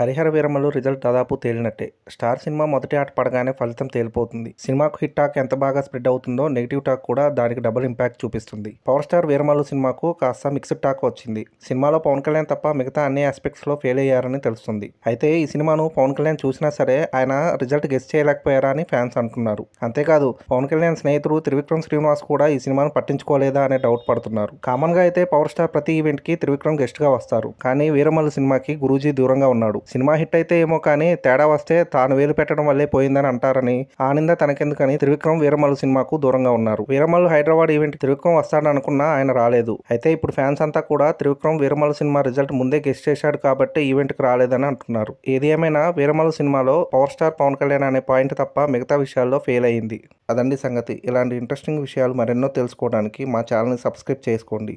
Harihara Veeramallu result దాదాపు తేలినట్టే. Star cinema మొదటి ఆట పడగానే ఫలితం తేలిపోతుంది. సినిమాకు హిట్ టాక్ ఎంత బాగా స్ప్రెడ్ అవుతుందో నెగిటివ్ టాక్ కూడా దానికి డబుల్ ఇంపాక్ట్ చూపిస్తుంది. పవర్ స్టార్ వీరమల్లు సినిమాకు కాస్త మిక్స్డ్ టాక్ వచ్చింది. సినిమాలో పవన్ కళ్యాణ్ తప్ప మిగతా అన్ని ఆస్పెక్ట్స్లో ఫెయిల్ అయ్యారని తెలుస్తుంది. అయితే ఈ సినిమాను పవన్ కళ్యాణ్ చూసినా సరే ఆయన రిజల్ట్ గెస్ చేయలేకపోయారా అని ఫ్యాన్స్ అంటున్నారు. అంతేకాదు పవన్ కళ్యాణ్ స్నేహితుడు త్రివిక్రమ్ శ్రీనివాస్ కూడా ఈ సినిమాను పట్టించుకోలేదా అనే డౌట్ పడుతున్నారు. కామన్గా అయితే పవర్ స్టార్ ప్రతి ఈవెంట్కి త్రివిక్రమ్ గెస్ట్గా వస్తారు. కానీ వీరమల్లు సినిమాకి గురూజీ దూరంగా ఉన్నాడు. సినిమా హిట్ అయితే ఏమో కానీ తేడా వస్తే తాను వేలు పెట్టడం వల్లే పోయిందని అంటారని ఆనంద తనకెందుకని త్రివిక్రమ్ వీరమల్లు సినిమాకు దూరంగా ఉన్నారు. వీరమల్లు హైదరాబాద్ ఈవెంట్ త్రివిక్రమ్ వస్తాడని అనుకున్నా ఆయన రాలేదు. అయితే ఇప్పుడు ఫ్యాన్స్ అంతా కూడా త్రివిక్రమ్ వీరమల్లు సినిమా రిజల్ట్ ముందే గెస్ట్ చేశాడు కాబట్టి ఈవెంట్ రాలేదని అంటున్నారు. ఏది ఏమైనా వీరమల్లు సినిమాలో పవర్ స్టార్ పవన్ కళ్యాణ్ అనే పాయింట్ తప్ప మిగతా విషయాల్లో ఫెయిల్ అయ్యింది అదండి సంగతి. ఇలాంటి ఇంట్రెస్టింగ్ విషయాలు మరెన్నో తెలుసుకోవడానికి మా ఛానల్ని సబ్స్క్రైబ్ చేసుకోండి.